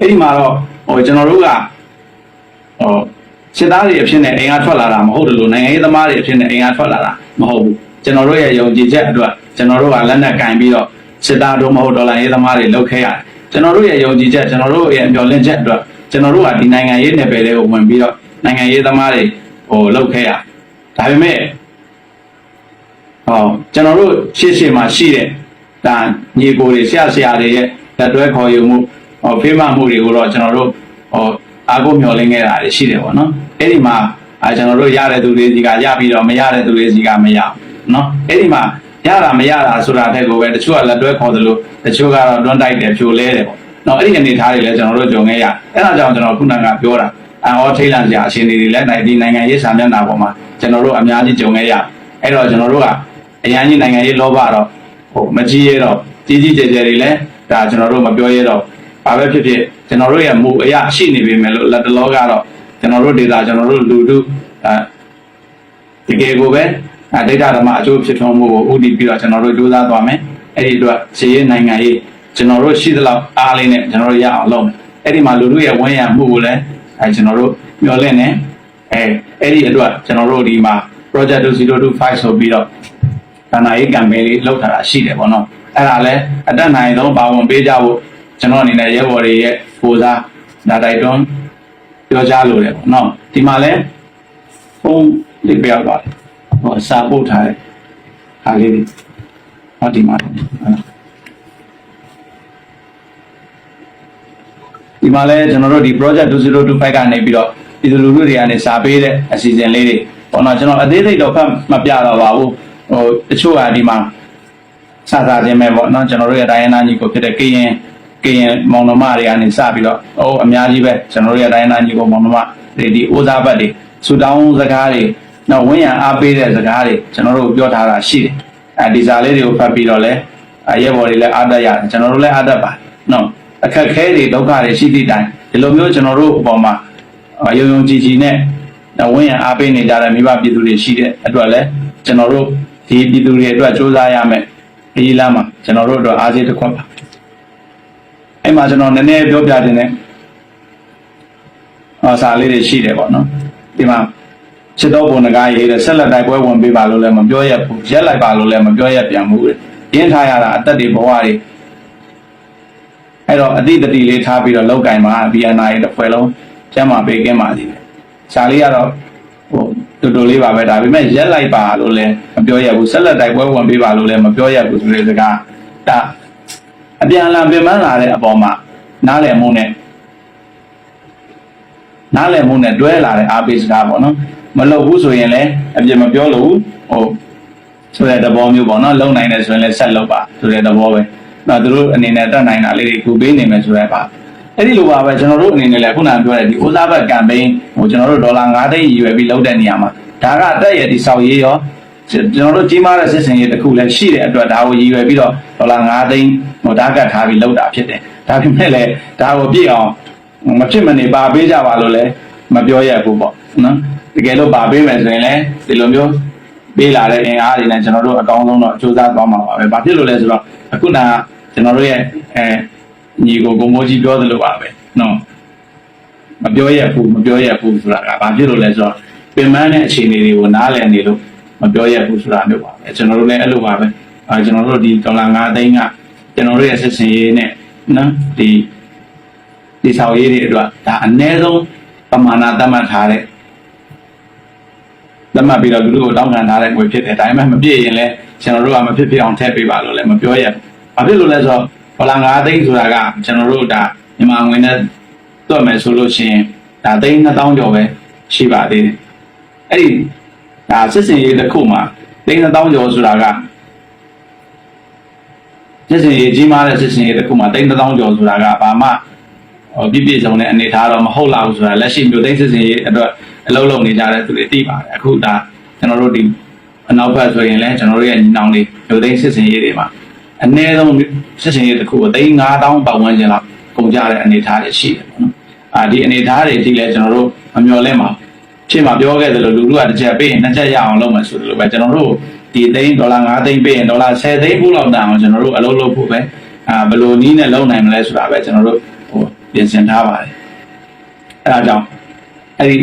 အဲ့ဒီမှာတော့ဟိုကျွန်တော်တို့ကဟိုစစ်သားတွေအဖြစ်နဲ့အိမ်ကထွက်လာတာမဟုတ်တယ်လို့နိုင်ငံရေးသမားတွေအဖြစ်နဲ့အိမ်ကထွက်လာတာမဟုတ်ဘူးကျွန်တော်တို့ရဲ့ယုံကြည်ချက်အတွက်ကျွန်တော်တို့ကလက်နက်ကင်ပြီးတော့စစ်သားတို့မဟုတ်ဒေါ်လာရေးသမားတွေလုပ်ခဲ့ရတယ်ကျွန်တော်တို့ရဲ့ယုံကြည်ချက်ကျွန်တော်တို့ရဲ့မျှော်လင့်ချက်အတွက်ကျွန်တော်တို့ကဒီနိုင်ငံရေးနယ်ပယ်တွေကိုဝင်ပြီးတော့နိုင်ငံရေးသမားတွေဟိုလုပ်ခဲ့ရဒါပေမဲ့ဟောကျွန်တော်တို့ရှေ့ရှေ့မှာရှိတဲ့ဒါညီကိုတွေဆရာဆရာတွေရဲ့လက်တွဲခေါ်ယူမှု ဟောဖေးမမှုတွေကိုတော့ကျွန်တော်တို့ဟောအားကိုးမျှော်လင့်ခဲ့တာတွေရှိတယ်ပေါ့နော်အဲ့ဒီမှာအာကျွန်တော်တို့ရတဲ့သူတွေစီကရပြီးတော့မရတဲ့သူတွေစီကမရဘူးနော်အဲ့ဒီမှာရတာမရတာဆိုတာတဲ့ကိုပဲတချို့ကလက်တွဲခေါ်သလိုတချို့ကတော့တွန်းတိုက်တယ်ဖြိုလဲတယ်ပေါ့နော်အဲ့ဒီအနေထားတွေလည်းကျွန်တော်တို့ကြုံခဲ့ရအဲ့ဒါကြောင့်ကျွန်တော်ခုနကပြောတာအန်ဟောထိတ်လန့်စရာအခြေအနေတွေလည်းနိုင်ဒီနိုင်ငံရေးစာမျက်နှာပေါ်မှာကျွန်တော်တို့အများကြီးကြုံခဲ့ရအဲ့တော့ကျွန်တော်တို့ကအရန်ကြီးနိုင်ငံရေးလောဘတော့ဟိုမကြီးရတော့ကြီးကြီးကျယ်ကျယ်တွေလည်းဒါကျွန်တော်တို့မပြောရတော့ ဘာပဲဖြစ်ဖြစ်ကျွန်တော်တို့ရဲ့မူအရာရှိနေပြီမယ်လို့လက်တလောကတော့ကျွန်တော်တို့ဒေတာကျွန်တော်တို့လူတို့အဲတကယ်ကိုပဲအဲဒိဋ္ဌဓမ္မအကျိုးဖြစ်ထွန်းမှုကိုဥတည်ပြီးတော့ကျွန်တော်တို့ကြိုးစားသွားမယ်အဲ့ဒီအတွက်ခြေရနိုင်ငံရေးကျွန်တော်တို့ရှိသလောက်အားလေးနဲ့ကျွန်တော်တို့ရအောင်လုပ်မယ်အဲ့ဒီမှာလူတို့ရဲ့ဝန်ရမှုကိုလည်းအဲကျွန်တော်တို့မျှော်လင့်နေအဲအဲ့ဒီအတွက်ကျွန်တော်တို့ဒီမှာ project 2025ဆိုပြီးတော့ကဏ္ဍရေး campaign လေးလုပ်ထားတာရှိတယ်ပေါ့နော်အဲ့ဒါလည်းအတက်နိုင်ဆုံးပါဝင်ပေးကြဖို့ ကျွန်တော်အနေနဲ့ရဲဘော်တွေရဲ့ကိုစားဒါတိုက်တွန်းပြောကြားလိုတယ်ပေါ့နော်ဒီမှာလည်းဖုန်းလေးပြရပါတယ်ဟိုစာပို့ထားတယ်ဟာလေးတွေဟောဒီမှာဟုတ်လားဒီမှာလဲကျွန်တော်တို့ဒီ project 2025ကနေပြီးတော့ပြည်သူလူထုတွေကနေစာပေးတဲ့အစီအစဉ်လေးတွေပေါ့နော်ကျွန်တော်အသေးစိတ်တော့ဖတ်မပြတော့ပါဘူးဟိုတချို့ဟာဒီမှာစာစာခြင်းပဲပေါ့နော်ကျွန်တော်တို့ရဲ့တိုင်းရင်းသားညီကိုဖြစ်တဲ့ကရင် ကရင်မောင်နှမတွေကနေစပြီးတော့ဟိုအများကြီးပဲကျွန်တော်တို့ရဲ့တိုင်းရင်းသားညီကိုမောင်နှမတွေဒီအိုးစားဘတ်တွေဆူတောင်းစကားတွေနော်ဝင်းရံအားပေးတဲ့စကားတွေကျွန်တော်တို့ပြောထားတာရှိတယ်အဲဒီစာလေးတွေကိုဖတ်ပြီးတော့လဲရဲဘော်တွေလည်းအားတက်ရတယ်ကျွန်တော်တို့လည်းအားတက်ပါတယ်နော်အခက်ခဲတွေဒုက္ခတွေရှိသည့်တိုင်ဒီလိုမျိုးကျွန်တော်တို့အပေါ်မှာယုံယုံကြည်ကြည်နဲ့ဝင်းရံအားပေးနေကြတဲ့မိဘပြည်သူတွေရှိတဲ့အတွက်လည်းကျွန်တော်တို့ဒီပြည်သူတွေအတွက်စူးစမ်းရမယ်ဒီလမ်းမှာကျွန်တော်တို့အတွက်အားစီးတစ်ခွက်ပါ အဲ့မှာကျွန်တော်နည်းနည်းပြောပြခြင်းနဲ့အစာလေးတွေရှိတယ်ပေါ့နော်ဒီမှာချစ်တော်ဘုံငကားရေးတဲ့ဆက်လက်တိုက်ပွဲဝင်ပေးပါလို့လည်းမပြောရဘူးရက်လိုက်ပါလို့လည်းမပြောရပြန်ဘူးရင်းထားရတာအသက်တွေဘဝတွေအဲ့တော့အတိတတိလေးထားပြီးတော့လောက်ကင်မှာ BNI တစ်ဖွဲ့လုံးကျမ်းမာပေးကင်းပါသေးတယ်။ရှားလေးကတော့ဟိုတူတူလေးပါပဲဒါပေမဲ့ရက်လိုက်ပါလို့လည်းမပြောရဘူးဆက်လက်တိုက်ပွဲဝင်ပေးပါလို့လည်းမပြောရဘူးဆိုတဲ့စကားဒါ အပြန်အလှန်ပြင်ပန်းလာတဲ့အပေါ်မှာနားလည်မှုနဲ့နားလည်မှုနဲ့တွဲလာတဲ့အားပေးစကားပေါ့နော်မလုပ်ဘူးဆိုရင်လည်းအပြစ်မပြောလို့ဟိုဆိုတဲ့သဘောမျိုးပေါ့နော်လုံနိုင်တယ်ဆိုရင်လည်းဆက်လုပ်ပါဆိုတဲ့သဘောပဲနော်သူတို့အနေနဲ့တတ်နိုင်တာလေးတွေကူပေးနေမယ်ဆိုရဲပါအဲ့ဒီလိုပါပဲကျွန်တော်တို့အနေနဲ့လည်းခုနကပြောတဲ့ဒီဥစားဘတ်ကမ်ပိန်းဟိုကျွန်တော်တို့ဒေါ်လာ9သိန်းရည်ရွယ်ပြီးလုပ်တဲ့နေရာမှာဒါကတက်ရဒီဆောက်ရေးရော ကျွန်တော်တို့ကြီးမားတဲ့စစ်စင်ရေးတစ်ခုလည်းရှိတဲ့အတွက်ဒါကိုရည်ရွယ်ပြီးတော့ဒေါ်လာ9သိန်းဟိုဒါကတ်ထားပြီးလုပ်တာဖြစ်တယ်ဒါပေမဲ့လည်းဒါကိုပြည့်အောင်မဖြစ်မနေပါပေးကြပါလို့လည်းမပြောရဘူးပေါ့နော်တကယ်လို့ပါပေးမယ်ဆိုရင်လည်းဒီလိုမျိုးပေးလာတဲ့အင်အားတွေနဲ့ကျွန်တော်တို့အကောင်းဆုံးတော့စူးစမ်းသွားမှာပါပဲ။ဘာဖြစ်လို့လဲဆိုတော့အခုနကကျွန်တော်တို့ရဲ့အဲညီကိုကိုမိုးကြီးပြောသလိုပါပဲနော်။မပြောရဘူးမပြောရဘူးဆိုတာကဘာဖြစ်လို့လဲဆိုတော့ပင်မတဲ့အခြေအနေတွေကိုနားလည်နေလို့ မပြောရဘူးဆိုတာမျိုးပါပဲ။ကျွန်တော်တို့လည်းအဲ့လိုပါပဲ။အဲကျွန်တော်တို့ဒီဒေါ်လာ9သိန်းကကျွန်တော်တို့ရဲ့စစ်စင်ရေးနဲ့နော်ဒီဒီဆောင်ရေးတွေအတွက်ဒါအ ਨੇ ဆုံးပမာဏသတ်မှတ်ထားတဲ့လက်မှတ်ပြီးတော့သူတို့ကိုတောင်းခံထားတဲ့ငွေဖြစ်တယ်ဒါပေမဲ့မပြည့်ရင်လည်းကျွန်တော်တို့ကမဖြစ်ဖြစ်အောင်ထည့်ပေးပါလို့လည်းမပြောရဘူးဘာဖြစ်လို့လဲဆိုတော့ဒေါ်လာ9သိန်းဆိုတာကကျွန်တော်တို့ဒါမြန်မာငွေနဲ့တွက်မယ်ဆိုလို့ရှိရင်ဒါသိန်း2000ကျော်ပဲရှိပါသေးတယ်အဲ့ဒီ ဒါစစ်စင်ရေးတစ်ခုမှာသိန်း2000ကျော်ဆိုတာကစစ်စင်ရေးကြီးမားတဲ့စစ်စင်ရေးတစ်ခုမှာသိန်း1000ကျော်ဆိုတာကဘာမှဟိုပြည့်ပြည့်စုံတဲ့အနေထားတော့မဟုတ်လောက်ဆိုတာလက်ရှိမြို့သိန်းစစ်စင်ရေးအတွက်အလုံးလုံးနေကြတဲ့သူတွေသိပါတယ်အခုဒါကျွန်တော်တို့ဒီအနောက်ဘက်ဆိုရင်လည်းကျွန်တော်တို့ရဲ့ညီနောင်တွေမြို့သိန်းစစ်စင်ရေးတွေမှာအနည်းဆုံးစစ်စင်ရေးတစ်ခုကိုသိန်း9000ပတ်ဝန်းကျင်လောက်ကုန်ကြတဲ့အနေထားတွေရှိတယ်ပေါ့နော်အာဒီအနေထားတွေဒီလည်းကျွန်တော်တို့မမျှော်လင့်ပါဘူး ရှင်းမှာပြောခဲ့သလိုလူလူကတစ်ချက်ပေးရင်နှစ်ချက်ရအောင်လုပ်မယ်ဆိုလို့ပဲကျွန်တော်တို့ဒီသိန်းဒေါ်လာ9သိန်းပေးရင်ဒေါ်လာ10သိန်းဘူးလောက်တန်အောင်ကျွန်တော်တို့အလုပ်လုပ်ဖို့ပဲအာဘယ်လိုနည်းနဲ့လုပ်နိုင်မလဲဆိုတာပဲကျွန်တော်တို့ဟိုပြင်ဆင်ထားပါတယ်အဲဒါကြောင့်အဲ့ဒီ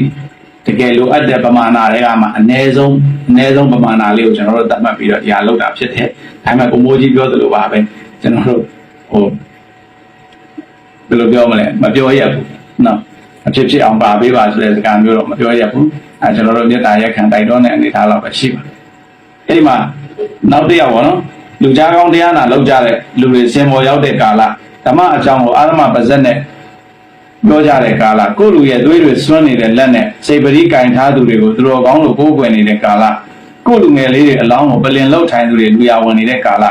တကယ်လိုအပ်တဲ့ပမာဏတွေကမှအ ਨੇ ဆုံးအ ਨੇ ဆုံးပမာဏလေးကိုကျွန်တော်တို့သတ်မှတ်ပြီးတော့ဒီဟာလောက်တာဖြစ်တယ်ဒါပေမဲ့ကိုမိုးကြီးပြောသလိုပါပဲကျွန်တော်တို့ဟိုဘယ်လိုပြောမလဲမပြောရဘူးနော် အဖြစ်ဖြစ်အောင်ပါပေးပါဆိုတဲ့စကားမျိုးတော့မပြောရဘူးအဲကျွန်တော်တို့မြေတားရက်ခံတိုက်တွန်းတဲ့အနေအထားတော့ပဲရှိပါအဲ့ဒီမှာနောက်တစ်ယောက်ပေါ့နော်လူကြားကောင်းတရားနာလောက်ကြတဲ့လူတွေစင်ပေါ်ရောက်တဲ့ကာလဓမ္မအကြောင်းကိုအာရမပါဇက်နဲ့ပြောကြတဲ့ကာလကိုယ့်လူရဲ့သွေးတွေစွန့်နေတဲ့လက်နဲ့စေပရိကင်ထားသူတွေကိုသူတော်ကောင်းလို့ကိုးကွယ်နေတဲ့ကာလကိုယ့်လူငယ်လေးတွေအလောင်းကိုပလင်လောက်ထိုင်သူတွေလူရဝင်နေတဲ့ကာလ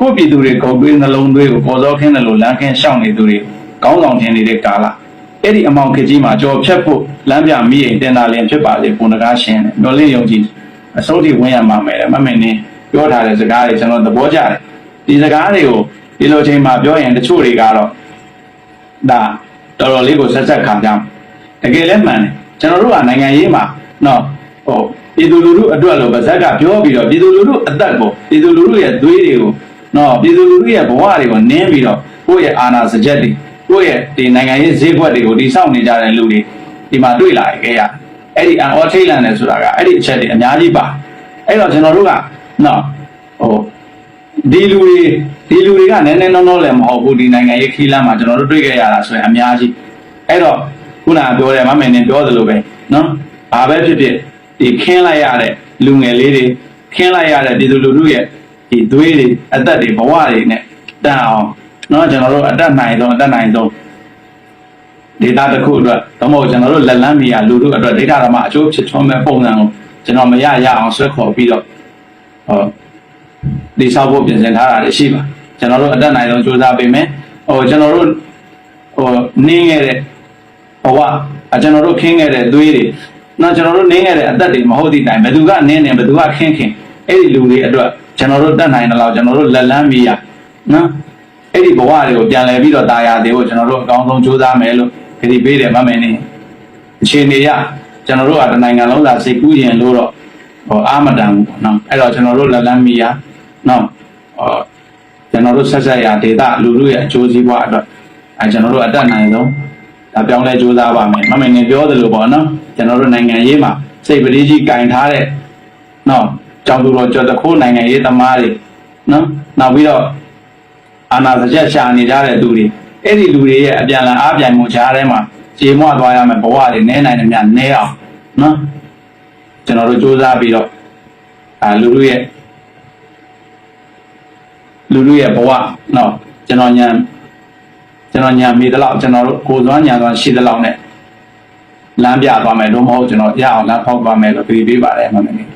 ကိုယ့်ပြည်သူတွေကုန်သွေးနှလုံးသွေးကိုပေါ်စောခင်းတယ်လို့လမ်းခင်းရှောင်နေသူတွေကောင်းဆောင်ခြင်းနေတဲ့ကာလ အဲ့ဒီအမောင်ခကြီးမှာကြော်ဖြတ်ဖို့လမ်းပြမိရင်တင်တာလင်ဖြစ်ပါလေပုံတကားရှင်တယ်မျောလင့်ယုံကြည်အစိုးထိဝင်ရမှာမယ်တဲ့မမင်းနေပြောထားတဲ့စကားတွေကျွန်တော်သဘောကျတယ်ဒီစကားတွေကိုဒီလိုချိန်မှာပြောရင်တချို့တွေကတော့ဒါတော်တော်လေးကိုဆက်ဆက်ခံကြမှာတကယ်လည်းမှန်တယ်ကျွန်တော်တို့ကနိုင်ငံရေးမှာနော်ဟိုပြည်သူလူထုအတွက်လို့ဗဇက်ကပြောပြီးတော့ပြည်သူလူထုအသက်ကိုပြည်သူလူထုရဲ့သွေးတွေကိုနော်ပြည်သူလူထုရဲ့ဘဝတွေကိုနင်းပြီးတော့ကိုယ့်ရဲ့အာဏာစကြက်တွေ ကိုယ့်ရဲ့ဒီနိုင်ငံရေးဈေးကွက်တွေကိုတိစောင့်နေကြတဲ့လူတွေဒီမှာတွေ့လာခဲ့ရအဲ့ဒီအန်အော်ထိတ်လန့်နေဆိုတာကအဲ့ဒီအချက်တွေအများကြီးပါအဲ့တော့ကျွန်တော်တို့ကနော်ဟိုဒီလူတွေဒီလူတွေကနည်းနည်းနောနောလည်းမဟုတ်ဘူးဒီနိုင်ငံရေးခီးလမ်းမှာကျွန်တော်တို့တွေ့ခဲ့ရတာဆိုရင်အများကြီးအဲ့တော့ခုနကပြောတယ်မမင်းနေပြောသလိုပဲနော်ဘာပဲဖြစ်ဖြစ်ဒီခင်းလိုက်ရတဲ့လူငယ်လေးတွေခင်းလိုက်ရတဲ့ဒီလူလူတို့ရဲ့ဒီသွေးတွေအသက်တွေဘဝတွေနဲ့တန်အောင် နော်ကျွန်တော်တို့အတက်နိုင်ဆုံးအတက်နိုင်ဆုံးဒေတာတစ်ခုအတွက်သမဟုတ်ကျွန်တော်တို့လက်လန်းမီယာလူတို့အတွက်ဒေတာဓမ္မအကျိုးဖြစ်ထွန်းမဲ့ပုံစံကိုကျွန်တော်မရရအောင်ဆွဲခေါ်ပြီးတော့ဟောဒီဆောက်ဖို့ပြင်ဆင်ထားတာလည်းရှိပါကျွန်တော်တို့အတက်နိုင်ဆုံးစူးစမ်းပေးမယ်ဟိုကျွန်တော်တို့ဟိုနင်းခဲ့တဲ့ဘဝအကျွန်တော်တို့ခင်းခဲ့တဲ့သွေးတွေနော်ကျွန်တော်တို့နင်းခဲ့တဲ့အသက်တွေမဟုတ်သည့်တိုင်ဘယ်သူကနင်းနေဘယ်သူကခင်းခင်းအဲ့ဒီလူတွေအတွက်ကျွန်တော်တို့တက်နိုင်တယ်လို့ကျွန်တော်တို့လက်လန်းမီယာနော် အဲ့ဒီဘဝတွေကိုပြန်လဲပြီးတော့တာယာတွေကိုကျွန်တော်တို့အကောင်းဆုံးစူးစမ်းမယ်လို့ခရီးပေးတယ်မမင်းနေအခြေအနေရကျွန်တော်တို့ကတနိုင်ငံလုံးသာစိတ်ကူးရင်လို့တော့ဟောအာမတန်ဘူးပေါ့နော်အဲ့တော့ကျွန်တော်တို့လက်လန်းမီယာနော်ဟောကျွန်တော်တို့ဆက်ဆက်ရဒေတာလူလူရဲ့အကျိုးစီးပွားအတွက်အဲကျွန်တော်တို့အတက်နိုင်ဆုံးဒါပြောင်းလဲစူးစမ်းပါမယ်မမင်းနေပြောသလိုပေါ့နော်ကျွန်တော်တို့နိုင်ငံရေးမှာစိတ်ပရိကြီးကင်ထားတဲ့နော်ကြောင်သူတော်ကြော်တခိုးနိုင်ငံရေးသမားတွေနော်နောက်ပြီးတော့ အာနာစကြက်ရှာနေကြတဲ့သူတွေအဲ့ဒီလူတွေရဲ့အပြန်အလှန်အားပြိုင်မှုကြားထဲမှာခြေမွသွားရမယ်ဘဝတွေနဲနိုင်တယ်များနဲအောင်နော်ကျွန်တော်တို့စူးစမ်းပြီးတော့အာလူလူရဲ့လူလူရဲ့ဘဝနော်ကျွန်တော်ညာကျွန်တော်ညာမိသလောက်ကျွန်တော်တို့ကိုယ်စွမ်းညာစွမ်းရှိသလောက်နဲ့လမ်းပြသွားမယ်လို့မဟုတ်ကျွန်တော်ရအောင်လမ်းဖောက်သွားမယ်လို့ပြပေးပါတယ်မှန်တယ်